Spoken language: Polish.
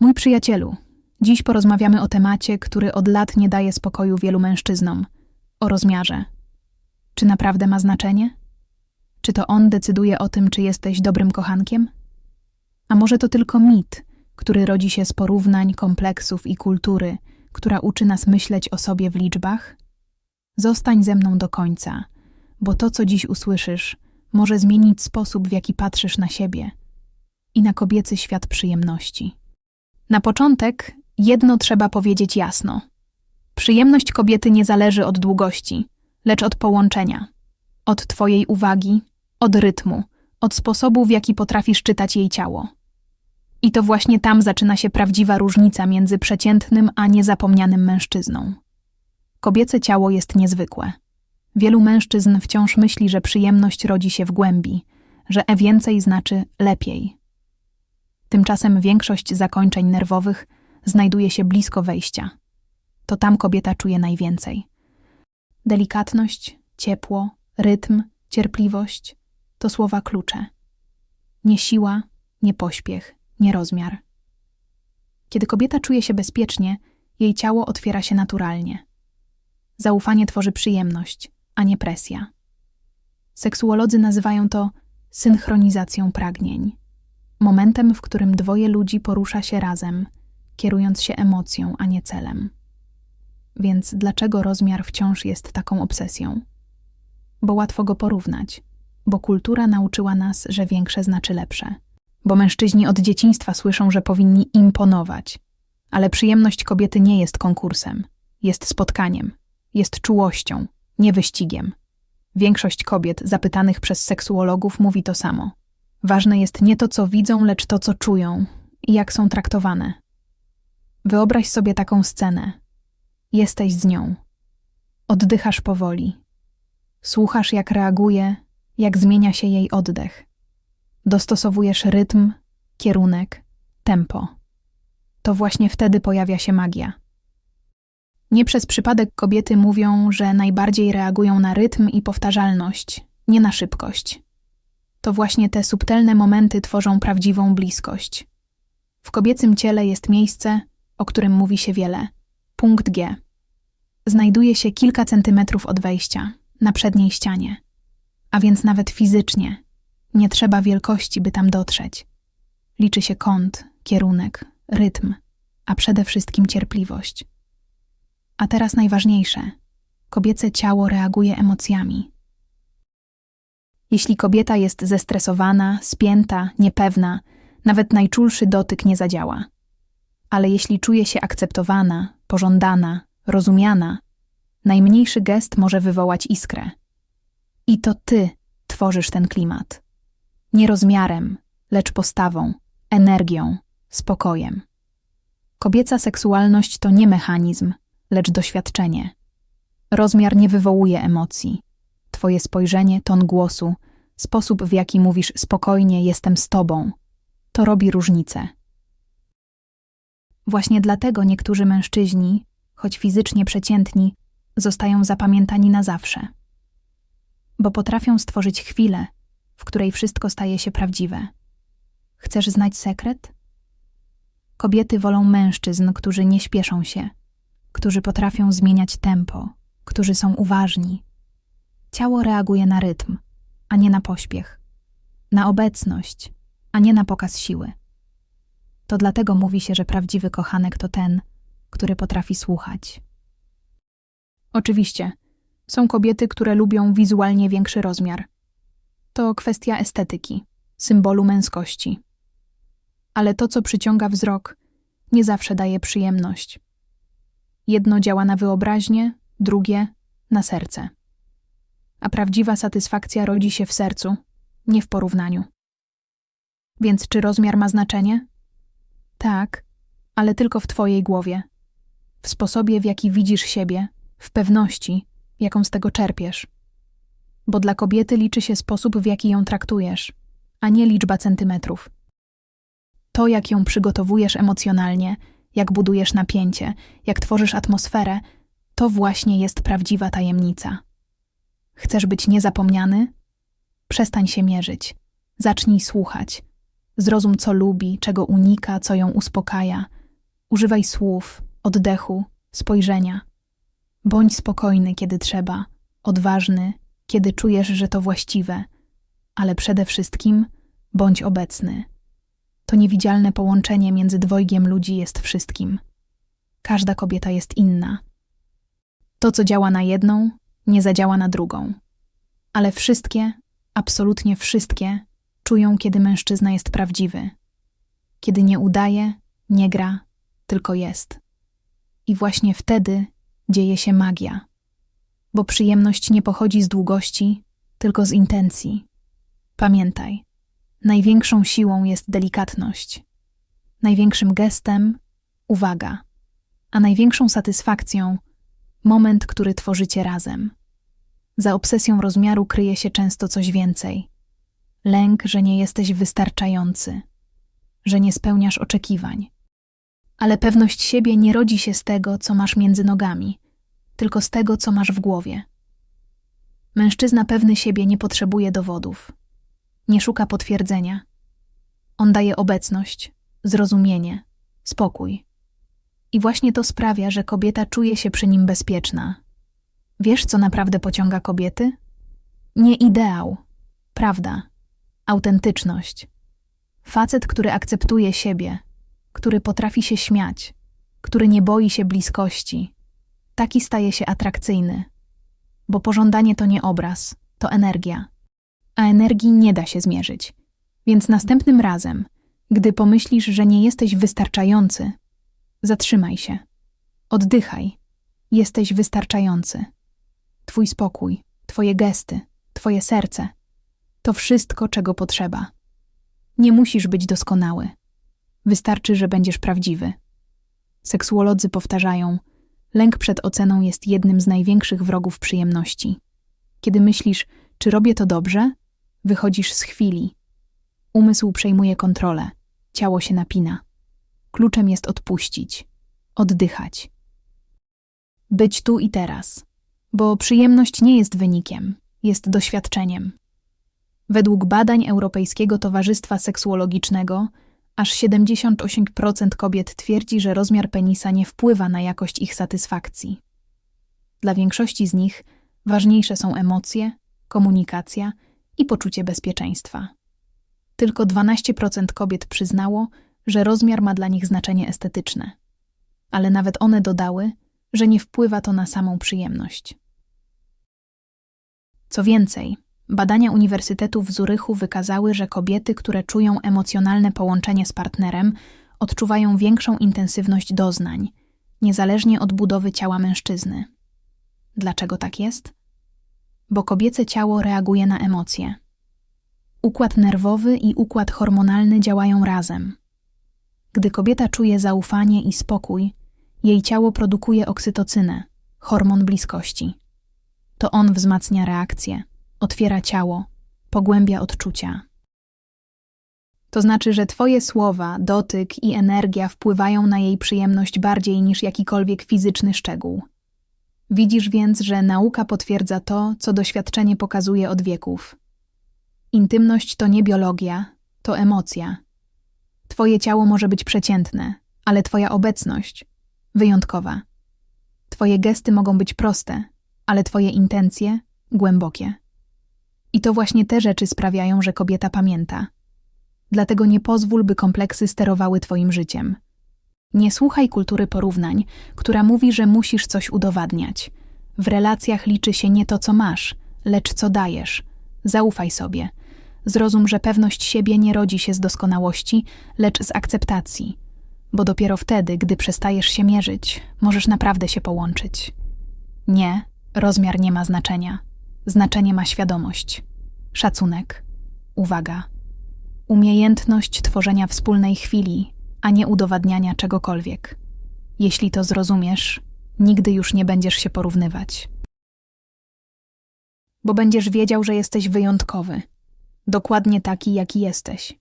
Mój przyjacielu, dziś porozmawiamy o temacie, który od lat nie daje spokoju wielu mężczyznom o rozmiarze. Czy naprawdę ma znaczenie? Czy to on decyduje o tym, czy jesteś dobrym kochankiem? A może to tylko mit, który rodzi się z porównań, kompleksów i kultury, która uczy nas myśleć o sobie w liczbach? Zostań ze mną do końca, bo to, co dziś usłyszysz, może zmienić sposób, w jaki patrzysz na siebie i na kobiecy świat przyjemności. Na początek jedno trzeba powiedzieć jasno. Przyjemność kobiety nie zależy od długości, lecz od połączenia, od Twojej uwagi, od rytmu, od sposobu, w jaki potrafisz czytać jej ciało. I to właśnie tam zaczyna się prawdziwa różnica między przeciętnym a niezapomnianym mężczyzną. Kobiece ciało jest niezwykłe. Wielu mężczyzn wciąż myśli, że przyjemność rodzi się w głębi, że e więcej znaczy lepiej. Tymczasem większość zakończeń nerwowych znajduje się blisko wejścia. To tam kobieta czuje najwięcej. Delikatność, ciepło, rytm, cierpliwość to słowa klucze. Nie siła, nie pośpiech, nie rozmiar. Kiedy kobieta czuje się bezpiecznie, jej ciało otwiera się naturalnie. Zaufanie tworzy przyjemność, a nie presja. Seksuolodzy nazywają to synchronizacją pragnień. Momentem, w którym dwoje ludzi porusza się razem, kierując się emocją, a nie celem. Więc dlaczego rozmiar wciąż jest taką obsesją? Bo łatwo go porównać, bo kultura nauczyła nas, że większe znaczy lepsze. Bo mężczyźni od dzieciństwa słyszą, że powinni imponować. Ale przyjemność kobiety nie jest konkursem, jest spotkaniem, jest czułością, nie wyścigiem. Większość kobiet zapytanych przez seksuologów mówi to samo. Ważne jest nie to, co widzą, lecz to, co czują i jak są traktowane. Wyobraź sobie taką scenę. Jesteś z nią. Oddychasz powoli. Słuchasz, jak reaguje, jak zmienia się jej oddech. Dostosowujesz rytm, kierunek, tempo. To właśnie wtedy pojawia się magia. Nie przez przypadek kobiety mówią, że najbardziej reagują na rytm i powtarzalność, nie na szybkość. To właśnie te subtelne momenty tworzą prawdziwą bliskość. W kobiecym ciele jest miejsce, o którym mówi się wiele punkt G. Znajduje się kilka centymetrów od wejścia, na przedniej ścianie. A więc nawet fizycznie nie trzeba wielkości, by tam dotrzeć. Liczy się kąt, kierunek, rytm, a przede wszystkim cierpliwość. A teraz najważniejsze: kobiece ciało reaguje emocjami. Jeśli kobieta jest zestresowana, spięta, niepewna, nawet najczulszy dotyk nie zadziała. Ale jeśli czuje się akceptowana, pożądana, rozumiana, najmniejszy gest może wywołać iskrę. I to ty tworzysz ten klimat. Nie rozmiarem, lecz postawą, energią, spokojem. Kobieca seksualność to nie mechanizm, lecz doświadczenie. Rozmiar nie wywołuje emocji. Twoje spojrzenie, ton głosu, sposób w jaki mówisz spokojnie jestem z tobą, to robi różnicę. Właśnie dlatego niektórzy mężczyźni, choć fizycznie przeciętni, zostają zapamiętani na zawsze. Bo potrafią stworzyć chwilę, w której wszystko staje się prawdziwe. Chcesz znać sekret? Kobiety wolą mężczyzn, którzy nie śpieszą się, którzy potrafią zmieniać tempo, którzy są uważni. Ciało reaguje na rytm, a nie na pośpiech, na obecność, a nie na pokaz siły. To dlatego mówi się, że prawdziwy kochanek to ten, który potrafi słuchać. Oczywiście, są kobiety, które lubią wizualnie większy rozmiar. To kwestia estetyki, symbolu męskości. Ale to, co przyciąga wzrok, nie zawsze daje przyjemność. Jedno działa na wyobraźnię, drugie na serce. A prawdziwa satysfakcja rodzi się w sercu, nie w porównaniu. Więc czy rozmiar ma znaczenie? Tak, ale tylko w Twojej głowie, w sposobie, w jaki widzisz siebie, w pewności, jaką z tego czerpiesz. Bo dla kobiety liczy się sposób, w jaki ją traktujesz, a nie liczba centymetrów. To, jak ją przygotowujesz emocjonalnie, jak budujesz napięcie, jak tworzysz atmosferę, to właśnie jest prawdziwa tajemnica. Chcesz być niezapomniany? Przestań się mierzyć. Zacznij słuchać. Zrozum, co lubi, czego unika, co ją uspokaja. Używaj słów, oddechu, spojrzenia. Bądź spokojny, kiedy trzeba, odważny, kiedy czujesz, że to właściwe, ale przede wszystkim bądź obecny. To niewidzialne połączenie między dwojgiem ludzi jest wszystkim. Każda kobieta jest inna. To, co działa na jedną, nie zadziała na drugą. Ale wszystkie, absolutnie wszystkie, czują, kiedy mężczyzna jest prawdziwy. Kiedy nie udaje, nie gra, tylko jest. I właśnie wtedy dzieje się magia. Bo przyjemność nie pochodzi z długości, tylko z intencji. Pamiętaj, największą siłą jest delikatność, największym gestem uwaga, a największą satysfakcją moment, który tworzycie razem. Za obsesją rozmiaru kryje się często coś więcej. Lęk, że nie jesteś wystarczający, że nie spełniasz oczekiwań. Ale pewność siebie nie rodzi się z tego, co masz między nogami, tylko z tego, co masz w głowie. Mężczyzna pewny siebie nie potrzebuje dowodów, nie szuka potwierdzenia. On daje obecność, zrozumienie, spokój. I właśnie to sprawia, że kobieta czuje się przy nim bezpieczna. Wiesz, co naprawdę pociąga kobiety? Nie ideał, prawda, autentyczność. Facet, który akceptuje siebie, który potrafi się śmiać, który nie boi się bliskości, taki staje się atrakcyjny. Bo pożądanie to nie obraz, to energia. A energii nie da się zmierzyć. Więc następnym razem, gdy pomyślisz, że nie jesteś wystarczający, zatrzymaj się. Oddychaj. Jesteś wystarczający. Twój spokój, Twoje gesty, Twoje serce to wszystko, czego potrzeba. Nie musisz być doskonały. Wystarczy, że będziesz prawdziwy. Seksuolodzy powtarzają, lęk przed oceną jest jednym z największych wrogów przyjemności. Kiedy myślisz, czy robię to dobrze, wychodzisz z chwili. Umysł przejmuje kontrolę, ciało się napina. Kluczem jest odpuścić, oddychać. Być tu i teraz, bo przyjemność nie jest wynikiem, jest doświadczeniem. Według badań Europejskiego Towarzystwa Seksuologicznego, aż 78% kobiet twierdzi, że rozmiar penisa nie wpływa na jakość ich satysfakcji. Dla większości z nich ważniejsze są emocje, komunikacja i poczucie bezpieczeństwa. Tylko 12% kobiet przyznało, że rozmiar ma dla nich znaczenie estetyczne, ale nawet one dodały, że nie wpływa to na samą przyjemność. Co więcej, badania Uniwersytetu w Zurychu wykazały, że kobiety, które czują emocjonalne połączenie z partnerem, odczuwają większą intensywność doznań, niezależnie od budowy ciała mężczyzny. Dlaczego tak jest? Bo kobiece ciało reaguje na emocje. Układ nerwowy i układ hormonalny działają razem. Gdy kobieta czuje zaufanie i spokój, jej ciało produkuje oksytocynę, hormon bliskości. To on wzmacnia reakcję, otwiera ciało, pogłębia odczucia. To znaczy, że Twoje słowa, dotyk i energia wpływają na jej przyjemność bardziej niż jakikolwiek fizyczny szczegół. Widzisz więc, że nauka potwierdza to, co doświadczenie pokazuje od wieków. Intymność to nie biologia, to emocja. Twoje ciało może być przeciętne, ale Twoja obecność wyjątkowa. Twoje gesty mogą być proste, ale Twoje intencje głębokie. I to właśnie te rzeczy sprawiają, że kobieta pamięta. Dlatego nie pozwól, by kompleksy sterowały Twoim życiem. Nie słuchaj kultury porównań, która mówi, że musisz coś udowadniać. W relacjach liczy się nie to, co masz, lecz co dajesz. Zaufaj sobie. Zrozum, że pewność siebie nie rodzi się z doskonałości, lecz z akceptacji. Bo dopiero wtedy, gdy przestajesz się mierzyć, możesz naprawdę się połączyć. Nie, rozmiar nie ma znaczenia. Znaczenie ma świadomość, szacunek, uwaga, umiejętność tworzenia wspólnej chwili, a nie udowadniania czegokolwiek. Jeśli to zrozumiesz, nigdy już nie będziesz się porównywać. Bo będziesz wiedział, że jesteś wyjątkowy, dokładnie taki, jaki jesteś.